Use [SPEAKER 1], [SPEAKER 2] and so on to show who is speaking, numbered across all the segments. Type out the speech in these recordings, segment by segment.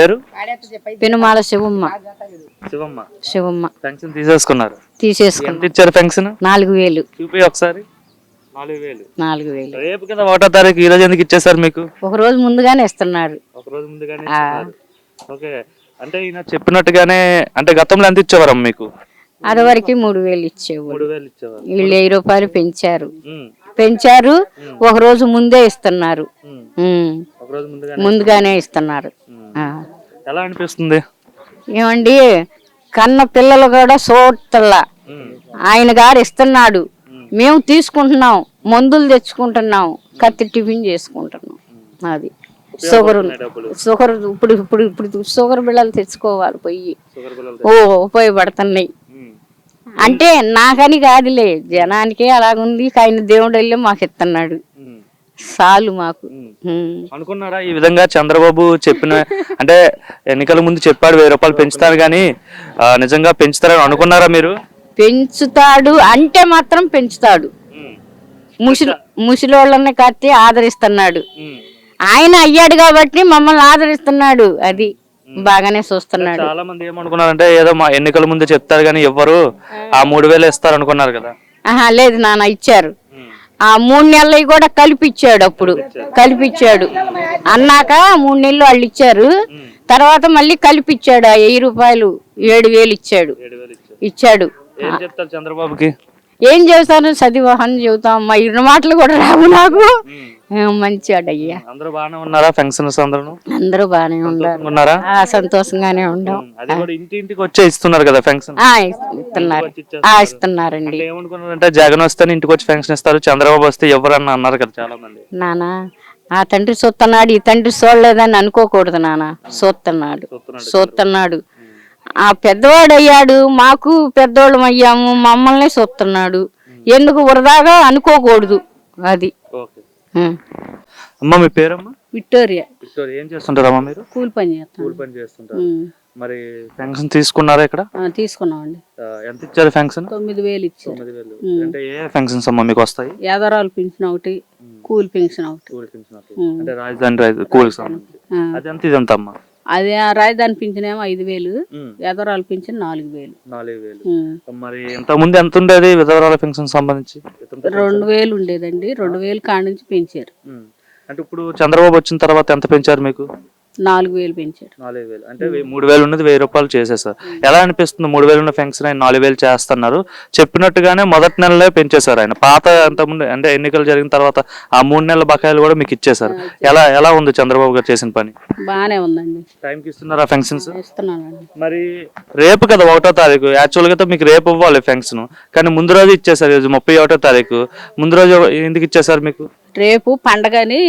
[SPEAKER 1] పేరు?
[SPEAKER 2] పెనుమాల శివమ్మ.
[SPEAKER 1] శివమ్మ.
[SPEAKER 2] శివమ్మ.
[SPEAKER 1] పెన్షన్ తీసేసుకున్నారు.
[SPEAKER 2] తీసేసుకున్నాం.
[SPEAKER 1] ఎంత ఇచ్చారు పెన్షన్?
[SPEAKER 2] నాలుగు వేలు.
[SPEAKER 1] చూపి ఒకసారి. నాలుగు వేలు. రేపు కదా ఒకటో తారీఖు ఈ రోజు ఎందుకు ఇచ్చేసారు మీకు?
[SPEAKER 2] ఒక రోజు ముందుగానే ఇస్తున్నారు.
[SPEAKER 1] ఒక రోజు ముందుగానే. ఓకే. అంటే ఈయన చెప్పినట్టుగానే అంటే గతంలో ఎంత ఇచ్చేవారమ్మ మీకు?
[SPEAKER 2] అది వరకు మూడు వేలు
[SPEAKER 1] ఇచ్చేవారు.
[SPEAKER 2] వీళ్ళు వెయ్యి రూపాయలు పెంచారు. పెంచారు ఒక రోజు ముందే ఇస్తున్నారు.
[SPEAKER 1] ముందుగానే
[SPEAKER 2] ఇస్తున్నారు.
[SPEAKER 1] ఎలా అనిపిస్తుంది?
[SPEAKER 2] ఏమండి కన్న పిల్లలు కూడా చూడతల్లా ఆయన గారు ఇస్తున్నాడు. మేము. తీసుకుంటున్నాం మందులు తెచ్చుకుంటున్నాం కత్తి టిఫిన్ చేసుకుంటున్నాం. అది షుగర్ షుగర్ ఇప్పుడు ఇప్పుడు ఇప్పుడు షుగర్ బిళ్ళలు తెచ్చుకోవాలి పోయి ఓ ఉపయోగపడుతున్నాయి. అంటే నాకని కాదులే జనానికే అలాగుంది ఆయన దేవుడు వెళ్ళి మాకు ఇస్తున్నాడు. చాలు మాకు.
[SPEAKER 1] అనుకున్నారా ఈ విధంగా చంద్రబాబు చెప్పిన అంటే ఎన్నికల ముందు చెప్పాడు వెయ్యి రూపాయలు పెంచుతారు కానీ నిజంగా పెంచుతారని అనుకున్నారా మీరు?
[SPEAKER 2] పెంచుతాడు అంటే మాత్రం పెంచుతాడు. ముసలి ముసలోళ్ళని కత్తి ఆదరిస్తున్నాడు. ఆయన అయ్యాడు కాబట్టి మమ్మల్ని ఆదరిస్తున్నాడు. అది బాగానే చూస్తున్నాడు.
[SPEAKER 1] చాలా మంది ఏమనుకున్నారంటే ఏదో మా ఎన్నికల ముందు చెప్తారు కానీ ఎవ్వరు ఆ మూడు వేలు ఇస్తారు అనుకున్నారు కదా.
[SPEAKER 2] ఆహా లేదు నాన్న ఇచ్చారు. ఆ మూడు నెలలు కూడా కలిపిచ్చాడు అప్పుడు. కలిపిచ్చాడు. అన్నాక మూడు నెలలు వాళ్ళు ఇచ్చారు. తర్వాత మళ్ళీ కలిపిచ్చాడు ఆ వెయ్యి రూపాయలు ఏడు వేలు ఇచ్చాడు. ఇచ్చాడు.
[SPEAKER 1] చంద్రబాబుకి?
[SPEAKER 2] ఏం చెబుతాను చదివాహని చెబుతాం. మా ఇరు మాటలు కూడా రావు నాకు. మంచివాడయ్యా.
[SPEAKER 1] అందరూ బాగానే ఉన్నారా ఫంక్షన్స్ అందరూ
[SPEAKER 2] అందరూ బాగానే ఉన్నారు.
[SPEAKER 1] ఉన్నారా?
[SPEAKER 2] ఆ సంతోషంగానే ఉండం.
[SPEAKER 1] అది కూడా ఇంటి ఇంటికి వచ్చే ఇస్తున్నారు కదా ఫంక్షన్?
[SPEAKER 2] ఆ ఇస్తున్నారు. ఆ ఇస్తున్నారండి.
[SPEAKER 1] ఏమనుకున్నారంటే జగన్ వస్తే ఇంటికి వచ్చి ఫంక్షన్ ఇస్తారు చంద్రబాబు వస్తే ఎవరన్నా అన్నారు కదా చాలా మంది
[SPEAKER 2] నానా ఆ తండ్రి చూస్తున్నాడు ఈ తండ్రి చూడలేదని అనుకోకూడదు నాన్న చూస్తున్నాడు చూస్తున్నాడు ఆ పెద్దవాడు అయ్యాడు మాకు పెద్దోళ్ళం అయ్యాము మమ్మల్ని చూస్తున్నాడు ఎందుకు వరదాగా అనుకోకూడదు అది.
[SPEAKER 1] ఓకే. అమ్మ మీ పేరమ్మా?
[SPEAKER 2] విక్టోరియా.
[SPEAKER 1] విక్టోరియా. ఏం చేస్తుంటారమ్మా మీరు?
[SPEAKER 2] కూలి పని చేస్తాం
[SPEAKER 1] కూలి పని చేస్తుంటారు. మరి ఫంక్షన్ తీసుకున్నారా ఇక్కడ?
[SPEAKER 2] తీసుకున్నామండి.
[SPEAKER 1] ఎంత ఇచ్చారు ఫంక్షన్
[SPEAKER 2] తొమ్మిది వేలు ఇచ్చారు.
[SPEAKER 1] తొమ్మిది వేలు. అంటే ఏ ఫంక్షన్స్ అమ్మా మీకు వస్తాయి?
[SPEAKER 2] యాదరాలు పెన్షన్ ఒకటి కూలి పెన్షన్ ఒకటి.
[SPEAKER 1] కూలి ఫంక్షన్ అంటే రాజధాని కూలికి సంబంధించి. అది ఎంత ఇది ఎంత అమ్మా?
[SPEAKER 2] అది రాజధాని పింఛన్ ఏమో ఐదు వేలు యాదరాలు పింఛన్ నాలుగు వేలు.
[SPEAKER 1] నాలుగు వేలు. మరి ఇంత ముందు ఎంత ఉండేది విధవరాల ఫంక్షన్ సంబంధించి?
[SPEAKER 2] రెండు వేలు ఉండేదండి. రెండు వేలు కాడ నుంచి పెంచారు.
[SPEAKER 1] అంటే ఇప్పుడు చంద్రబాబు వచ్చిన తర్వాత ఎంత పెంచారు మీకు?
[SPEAKER 2] నాలుగు వేలు పెంచారు
[SPEAKER 1] నాలుగు వేలు. అంటే మూడు వేలు ఉన్నది వెయ్యి రూపాయలు చేసేసారు ఎలా అనిపిస్తుంది మూడు వేలు ఉన్న ఫంక్షన్ ఆయన నాలుగు వేలు చేస్తున్నారు? చెప్పినట్టుగానే మొదటి నెలలే పెంచేశారు ఆయన. పాత అంత ముందు అంటే ఎన్నికలు జరిగిన తర్వాత ఆ మూడు నెలల బకాయిలు కూడా మీకు ఇచ్చేశారు. ఎలా ఎలా ఉంది చంద్రబాబు గారు చేసిన పని?
[SPEAKER 2] బాగానే ఉందండి.
[SPEAKER 1] టైంకి ఇస్తున్నారా ఫంక్షన్స్?
[SPEAKER 2] ఇస్తున్నానండి.
[SPEAKER 1] మరి రేపు కదా ఒకటో తారీఖు. యాక్చువల్గా అయితే మీకు రేపు ఇవ్వాలి ఫంక్షన్. కానీ ముందు రోజు ఇచ్చేసారు ఈరోజు ముప్పై ఒకటో తారీఖు. ముందు రోజు ఎందుకు ఇచ్చేసారు మీకు?
[SPEAKER 2] రేపు పండగని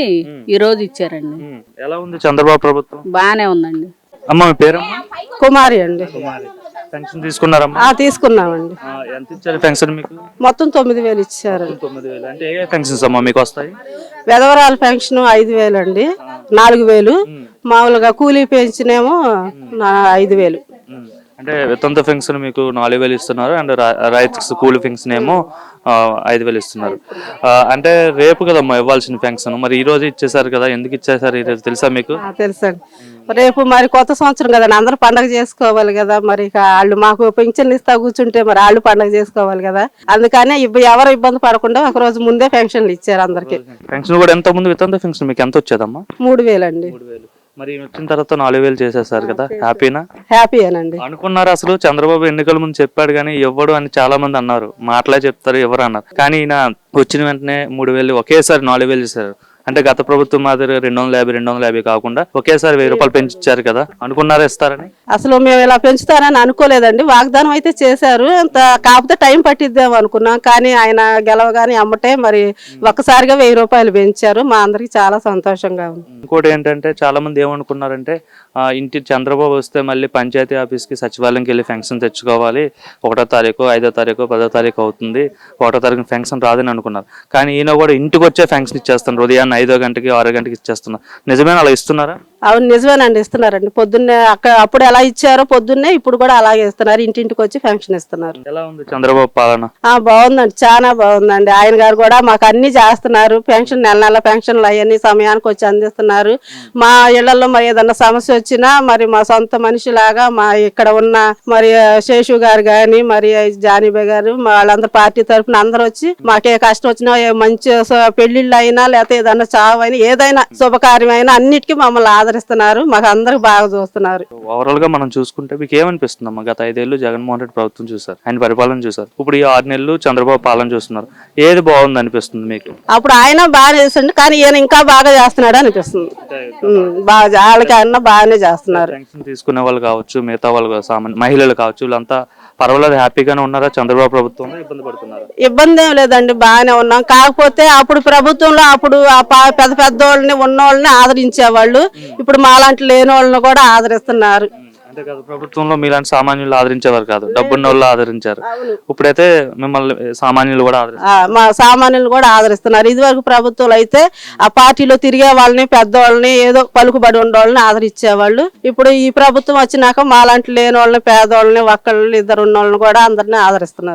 [SPEAKER 2] ఈ రోజు ఇచ్చారండి.
[SPEAKER 1] ఎలా ఉంది చంద్రబాబు ప్రభుత్వం?
[SPEAKER 2] బాగానే ఉందండి.
[SPEAKER 1] అమ్మ మీ పేరమ్మా?
[SPEAKER 3] కుమారి అండి.
[SPEAKER 1] పెన్షన్ తీసుకున్నారమ్మా?
[SPEAKER 3] తీసుకున్నామండి.
[SPEAKER 1] ఆ, ఎంత ఇచ్చారు పెన్షన్ మీకు?
[SPEAKER 3] మొత్తం తొమ్మిది వేలు ఇచ్చారు.
[SPEAKER 1] తొమ్మిది వేలు. అంటే ఏ పెన్షన్స్ అమ్మా మీకు వస్తాయి?
[SPEAKER 3] వెధవరాల పెన్షన్ ఐదు వేలు అండి నాలుగు వేలు. మామూలుగా కూలీ పెన్షన్ ఏమో నా ఐదు వేలు.
[SPEAKER 1] అంటే వితంతు పెన్షన్ మీకు నాలుగు వేలు ఇస్తున్నారు అండ్ రైతు కూలి పెన్షన్ ఏమో ఐదు వేలు ఇస్తున్నారు. అంటే రేపు కదమ్మా ఇవ్వాల్సిన పెన్షన్ మరి ఈ రోజు ఇచ్చేసారు కదా ఎందుకు ఇచ్చేసారు ఈ రోజు? తెలుసా మీకు?
[SPEAKER 3] ఆ, తెలుసండి రేపు మరి కొత్త సంవత్సరం కదండి అందరూ పండగ చేసుకోవాలి కదా మరి వాళ్ళు మాకు పెన్షన్లు ఇస్తా కూర్చుంటే మరి వాళ్ళు పండగ చేసుకోవాలి కదా. అందుకనే ఎవరు ఇబ్బంది పడకుండా ఒక రోజు ముందే పెన్షన్లు ఇచ్చారు అందరికి.
[SPEAKER 1] పెన్షన్ కూడా ఎంత ముందు వితంతు పెన్షన్ మీకు ఎంత వచ్చేదమ్మా?
[SPEAKER 3] మూడు వేలండి
[SPEAKER 1] మరి వచ్చిన తర్వాత నాలుగు వేలు చేసేసారు కదా? హ్యాపీనా
[SPEAKER 3] హ్యాపీయేనండి
[SPEAKER 1] అనుకున్నారు అసలు? చంద్రబాబు ఎన్నికల ముందు చెప్పాడు కానీ ఇవ్వడు అని చాలా మంది అన్నారు. మాటలే చెప్తారు ఎవరు అన్నారు. కానీ ఈయన వచ్చిన వెంటనే మూడు వేలు ఒకేసారి నాలుగు వేలు చేశారు. అంటే గత ప్రభుత్వం మాదిరి రెండు వందల యాభై రెండు వందల యాభై కాకుండా ఒకేసారి వెయ్యి రూపాయలు పెంచిచ్చారు కదా. అనుకున్నారా ఇస్తారని?
[SPEAKER 3] అసలు మేము ఇలా పెంచుతారని అనుకోలేదండి. వాగ్దానం అయితే చేశారు. అంత కాకపోతే టైం పట్టిద్దాం అనుకున్నాం. కానీ ఆయన గెలవగానే అమ్మటే మరి ఒక్కసారిగా వెయ్యి రూపాయలు పెంచారు. మా అందరికి చాలా సంతోషంగా ఉంది.
[SPEAKER 1] ఇంకోటి ఏంటంటే చాలా మంది ఏమనుకున్నారంటే ఇంటి చంద్రబాబు వస్తే మళ్ళీ పంచాయతీ ఆఫీస్కి సచివాలయంకి వెళ్ళి ఫంక్షన్ తెచ్చుకోవాలి. ఒకటో తారీఖు ఐదో తారీఖు పదో తారీఖు అవుతుంది. ఒకటో తారీఖు ఫంక్షన్ రాదని అనుకున్నారు. కానీ ఈయన కూడా ఇంటికి వచ్చే ఫంక్షన్ ఇచ్చేస్తున్నారు ఉదయాన్నే ఐదో గంటకి ఆరో గంటకి ఇచ్చేస్తున్నారు నిజమే అలా ఇస్తున్నారా?
[SPEAKER 3] అవును నిజమేనండి ఇస్తున్నారండి. పొద్దున్నే అక్కడ అప్పుడు ఎలా ఇచ్చారో పొద్దున్నే ఇప్పుడు కూడా అలాగే ఇస్తున్నారు. ఇంటింటికి వచ్చి పెన్షన్ ఇస్తున్నారు.
[SPEAKER 1] ఎలా ఉంది చంద్రబాబు పాలన?
[SPEAKER 3] ఆ బాగుందండి చాలా బాగుందండి. ఆయన గారు కూడా మాకు అన్ని చేస్తున్నారు. పెన్షన్ నెల నెల పెన్షన్లు అవన్నీ సమయానికి వచ్చి అందిస్తున్నారు. మా ఇళ్ళలో మరి ఏదన్నా సమస్య వచ్చినా మరి మా సొంత మనిషిలాగా మా ఇక్కడ ఉన్న మరి శేషు గారు గాని మరి జానీబాయ్ గారు వాళ్ళందరూ పార్టీ తరఫున అందరూ వచ్చి మాకే కష్టం వచ్చినా ఏ మంచి పెళ్ళిళ్ళు అయినా లేకపోతే ఏదన్నా చావు అయినా ఏదైనా శుభకార్యం అయినా అన్నిటికీ మమ్మల్ని ఆదరిస్తున్నారు. మాకు అందరికి బాగా చూస్తున్నారు.
[SPEAKER 1] ఓవరాల్గా మనం చూసుకుంటే మీకు ఏమనిపిస్తుంది అమ్మా గత ఐదేళ్ళు జగన్మోహన్ రెడ్డి ప్రభుత్వం చూసారు ఆయన పరిపాలన చూసారు ఇప్పుడు ఈ ఆరు నెలలు చంద్రబాబు పాలన చూస్తున్నారు. ఏది బాగుంది అనిపిస్తుంది మీకు?
[SPEAKER 3] అప్పుడు ఆయన బాగా చేస్తుండే కానీ ఈయన ఇంకా బాగా చేస్తున్నాడు అనిపిస్తుంది. బాగా వాళ్ళకి అన్న బాగానే చేస్తున్నారు.
[SPEAKER 1] పెన్షన్ తీసుకునే వాళ్ళు కావచ్చు మిగతా వాళ్ళు సామాన్య మహిళలు కావచ్చు వీళ్ళంతా పర్వాలేదు హ్యాపీగానే ఉన్నారా? చంద్రబాబు ప్రభుత్వంలో ఇబ్బంది పడుతున్నారు?
[SPEAKER 3] ఇబ్బంది ఏం లేదండి బాగానే ఉన్నాం. కాకపోతే అప్పుడు ప్రభుత్వంలో అప్పుడు ఆ పా- పెద్ద పెద్ద వాళ్ళని ఉన్నోళ్ళని ఆదరించేవాళ్ళు. ఇప్పుడు మాలాంటి లేని వాళ్ళని కూడా ఆదరిస్తున్నారు.
[SPEAKER 1] అంటే గత ప్రభుత్వంలో మీలాంటి సామాన్యులు ఆదరించేవారు కాదు. డబ్బున్న వాళ్ళు ఆదరించారు. ఇప్పుడైతే మిమ్మల్ని సామాన్యులు కూడా
[SPEAKER 3] మా సామాన్యులు కూడా ఆదరిస్తున్నారు. ఇదివరకు ప్రభుత్వాలు అయితే ఆ పార్టీలో తిరిగే వాళ్ళని పెద్దవాళ్ళని ఏదో పలుకుబడి ఉండే వాళ్ళని ఆదరించేవాళ్ళు. ఇప్పుడు ఈ ప్రభుత్వం వచ్చినాక మాలాంటి లేని వాళ్ళని పేదవాళ్ళని ఒక్కళ్ళని ఇద్దరు ఉన్న వాళ్ళని కూడా అందరినీ ఆదరిస్తున్నారు.